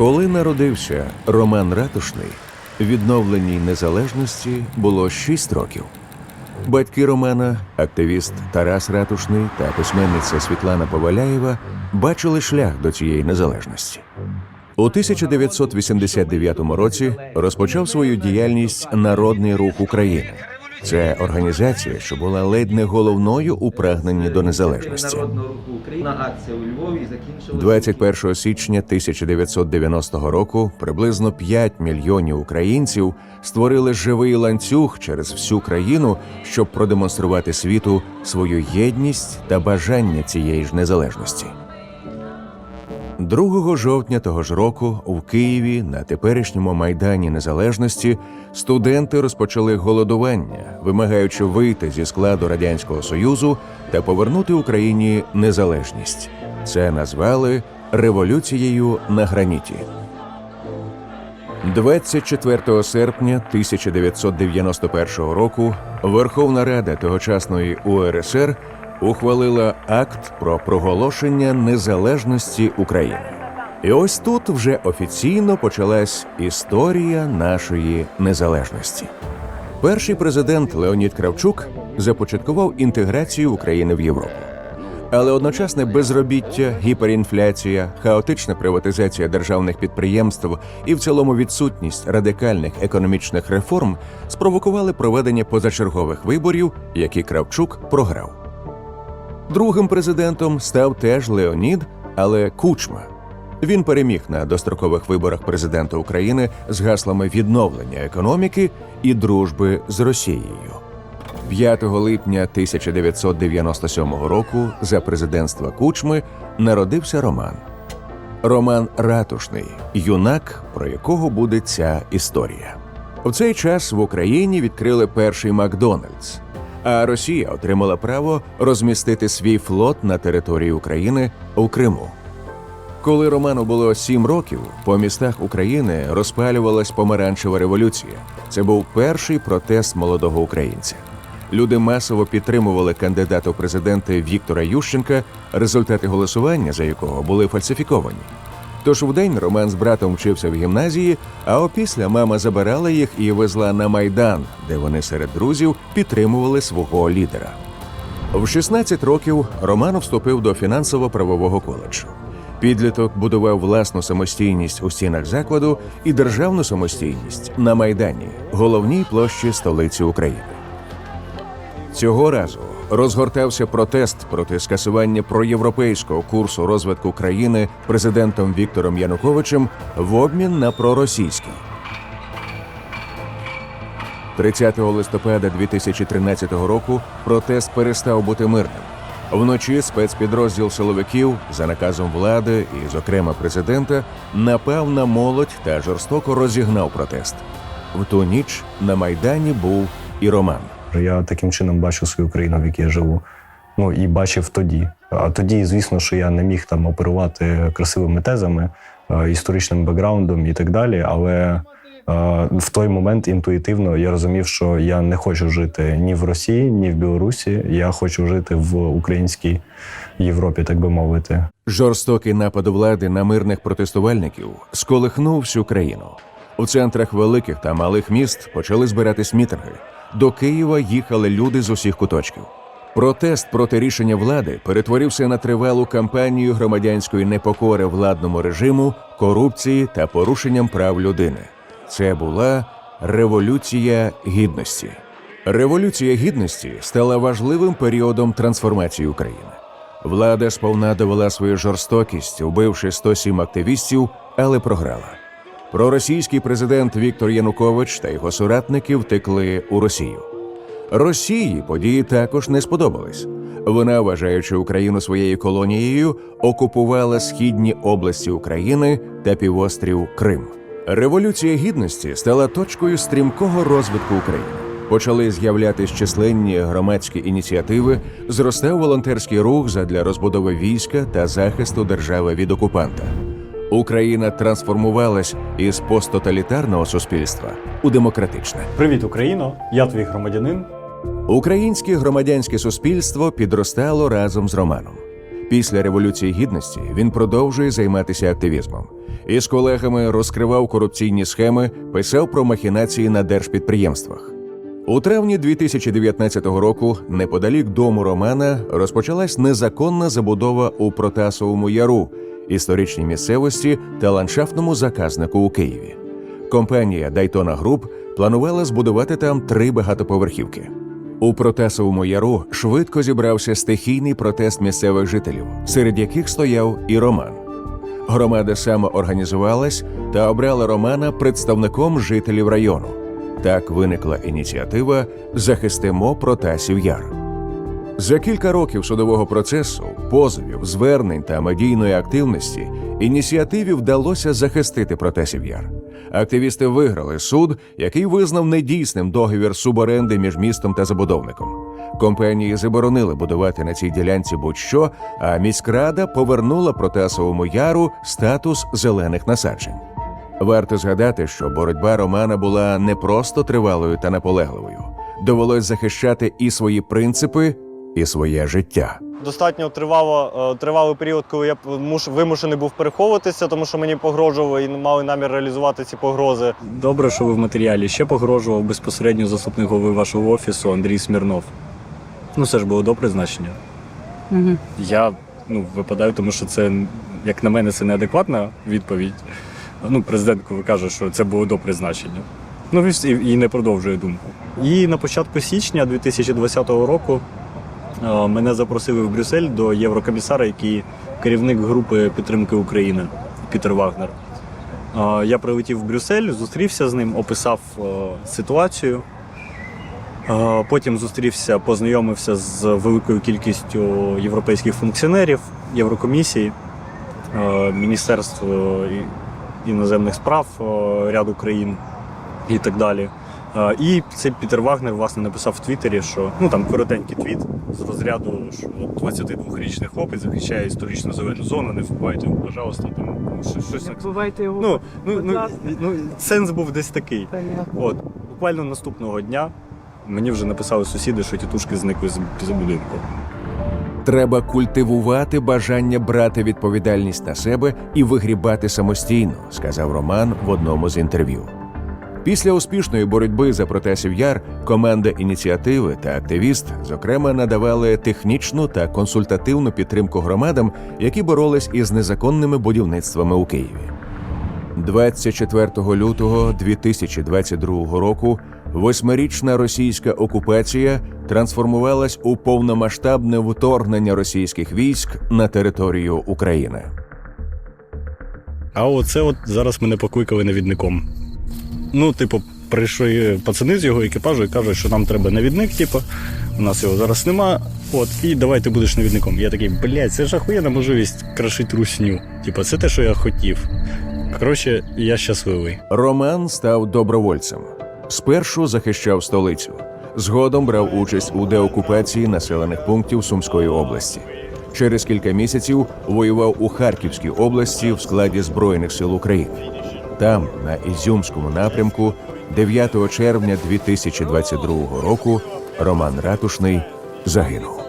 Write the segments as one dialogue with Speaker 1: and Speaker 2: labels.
Speaker 1: Коли народився Роман Ратушний, відновленій незалежності було 6 років. Батьки Романа, активіст Тарас Ратушний та письменниця Світлана Поваляєва, бачили шлях до цієї незалежності. У 1989 році розпочав свою діяльність Народний рух України. Це організація, що була ледь не головною у прагненні до незалежності.
Speaker 2: Народного руху акція у Львові закінчилася
Speaker 1: 21 січня 1990 року приблизно 5 мільйонів українців створили живий ланцюг через всю країну, щоб продемонструвати світу свою єдність та бажання цієї ж незалежності. 2 жовтня того ж року у Києві на теперішньому майдані незалежності студенти розпочали голодування, вимагаючи вийти зі складу радянського союзу та повернути Україні незалежність. Це назвали революцією на граніті. 24 серпня 1991 року Верховна Рада тогочасної УРСР ухвалила акт про проголошення незалежності України. І ось тут вже офіційно почалась історія нашої незалежності. Перший президент Леонід Кравчук започаткував інтеграцію України в Європу. Але одночасне безробіття, гіперінфляція, хаотична приватизація державних підприємств і в цілому відсутність радикальних економічних реформ спровокували проведення позачергових виборів, які Кравчук програв. Другим президентом став теж Леонід, але Кучма. Він переміг на дострокових виборах президента України з гаслами відновлення економіки і дружби з Росією. 5 липня 1997 року за президентства Кучми народився Роман. Роман Ратушний, юнак, про якого буде ця історія. В цей час в Україні відкрили перший Макдональдс, а Росія отримала право розмістити свій флот на території України у Криму. Коли Роману було сім років, по містах України розпалювалась помаранчева революція. Це був перший протест молодого українця. Люди масово підтримували кандидата в президенти Віктора Ющенка, результати голосування за якого були фальсифіковані. Тож вдень Роман з братом вчився в гімназії, а опісля мама забирала їх і везла на майдан, де вони серед друзів підтримували свого лідера. В 16 років Роман вступив до фінансово-правового коледжу. Підліток будував власну самостійність у стінах закладу і державну самостійність на майдані, головній площі столиці України. Цього разу розгортався протест проти скасування проєвропейського курсу розвитку країни президентом Віктором Януковичем в обмін на проросійський. 30 листопада 2013 року протест перестав бути мирним. Вночі спецпідрозділ силовиків за наказом влади і, зокрема, президента, напав на молодь та жорстоко розігнав протест. В ту ніч на майдані був і Роман.
Speaker 3: Я таким чином бачу свою країну, в якій я живу. Ну і бачив тоді. А тоді, звісно, що я не міг там оперувати красивими тезами, е, історичним бекграундом і так далі. Але е, в той момент інтуїтивно я розумів, що я не хочу жити ні в Росії, ні в Білорусі. Я хочу жити в українській Європі, так би мовити.
Speaker 1: Жорстокий напад влади на мирних протестувальників сколихнув всю країну. У центрах великих та малих міст почали збиратись мітинги. До Києва їхали люди з усіх куточків. Протест проти рішення влади перетворився на тривалу кампанію громадянської непокори владному режиму, корупції та порушенням прав людини. Це була революція гідності. Революція гідності стала важливим періодом трансформації України. Влада сповна довела свою жорстокість, убивши 107 активістів, але програла. Проросійський президент Віктор Янукович та його соратники втекли у Росію. Росії події також не сподобались. Вона, вважаючи Україну своєю колонією, окупувала східні області України та півострів Крим. Революція гідності стала точкою стрімкого розвитку України. Почали з'являтись численні громадські ініціативи, зростав волонтерський рух задля розбудови війська та захисту держави від окупанта. Україна трансформувалась із посттоталітарного суспільства у демократичне.
Speaker 4: Привіт, Україно! Я твій громадянин.
Speaker 1: Українське громадянське суспільство підростало разом з Романом. Після Революції Гідності він продовжує займатися активізмом. Із колегами розкривав корупційні схеми, писав про махінації на держпідприємствах. У травні 2019 року, неподалік дому Романа, розпочалась незаконна забудова у Протасовому яру, історичній місцевості та ландшафтному заказнику у Києві. Компанія Дайтона Груп планувала збудувати там три багатоповерхівки. У Протасовому яру швидко зібрався стихійний протест місцевих жителів, серед яких стояв і Роман. Громада самоорганізувалась та обрала Романа представником жителів району. Так виникла ініціатива Захистимо Протасів Яр. За кілька років судового процесу, позовів, звернень та медійної активності ініціативі вдалося захистити Протасів Яр. Активісти виграли суд, який визнав недійсним договір суборенди між містом та забудовником. Компанії заборонили будувати на цій ділянці будь-що, а міськрада повернула Протасовому яру статус зелених насаджень. Варто згадати, що боротьба Романа була не просто тривалою та наполегливою. Довелось захищати і свої принципи, і своє життя.
Speaker 3: Достатньо тривало, е, тривалий період, коли я муш, вимушений був переховуватися, тому що мені погрожували і мали намір реалізувати ці погрози.
Speaker 4: Добре, що ви в матеріалі ще погрожував безпосередньо заступник голови вашого офісу Андрій Смірнов. Ну, це ж було до призначення.
Speaker 5: Угу.
Speaker 4: Я ну, випадаю, тому що це, як на мене, це неадекватна відповідь. Ну, президент каже, що це було до призначення. Ну, і, і не продовжує думку. І на початку січня 2020 року мене запросили в Брюссель до єврокомісара, який керівник групи підтримки України Пітер Вагнер. Е, Я прилетів в Брюссель, зустрівся з ним, описав е, ситуацію. Е, Потім зустрівся, познайомився з великою кількістю європейських функціонерів, Єврокомісії, е, Міністерств е, іноземних справ е, ряду країн і так далі. І цей Пітер Вагнер власне написав в Твіттері, що ну там коротенький твіт з розряду, що от 22-річний хлопець захищає історичну зелену зону, не вбивайте його, пожалуйста, там ну, щось, щось
Speaker 5: Не
Speaker 4: так.
Speaker 5: бувайте його.
Speaker 4: Ну, ну, ну, ну, сенс був десь такий.
Speaker 5: Понятно.
Speaker 4: От, буквально наступного дня мені вже написали сусіди, що тітушки зникли з з будинку.
Speaker 1: Треба культивувати бажання брати відповідальність на себе і вигрібати самостійно, сказав Роман в одному з інтерв'ю. Після успішної боротьби за Протасів Яр команда ініціативи та активіст, зокрема, надавали технічну та консультативну підтримку громадам, які боролись із незаконними будівництвами у Києві. 24 лютого 2022 року восьмирічна російська окупація трансформувалась у повномасштабне вторгнення російських військ на територію України.
Speaker 4: А оце от зараз мене покликали навідником. Ну, типу, прийшли пацани з його екіпажу і кажуть, що нам треба навідник, типу, у нас його зараз нема. От, і давай ти будеш навідником. Я такий, блядь, це ж охуєнна можливість крашити русню. Типу, це те, що я хотів. Коротше, я щасливий.
Speaker 1: Роман став добровольцем. Спершу захищав столицю. Згодом брав участь у деокупації населених пунктів Сумської області. Через кілька місяців воював у Харківській області в складі Збройних сил України. Там, на Ізюмському напрямку, 9 червня 2022 року Роман Ратушний загинув.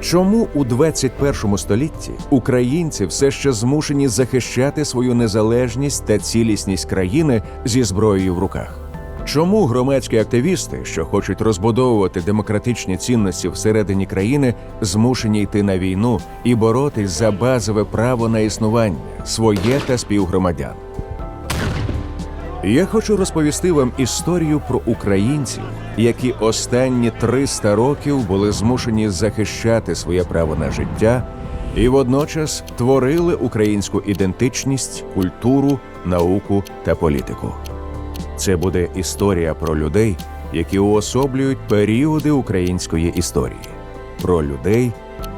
Speaker 1: Чому у 21 столітті українці все ще змушені захищати свою незалежність та цілісність країни зі зброєю в руках? Чому громадські активісти, що хочуть розбудовувати демократичні цінності всередині країни, змушені йти на війну і боротись за базове право на існування, своє та співгромадян? Я хочу розповісти вам історію про українців, які останні 300 років були змушені захищати своє право на життя і водночас творили українську ідентичність, культуру, науку та політику. Це буде історія про людей, які уособлюють періоди української історії, про людей,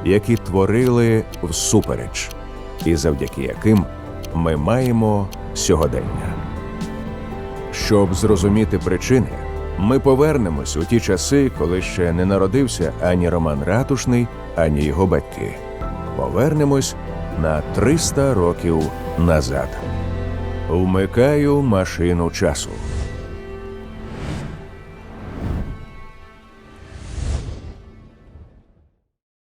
Speaker 1: які творили всупереч, і завдяки яким ми маємо сьогодення. Щоб зрозуміти причини, ми повернемось у ті часи, коли ще не народився ані Роман Ратушний, ані його батьки. Повернемось на 300 років назад. Вмикаю машину часу.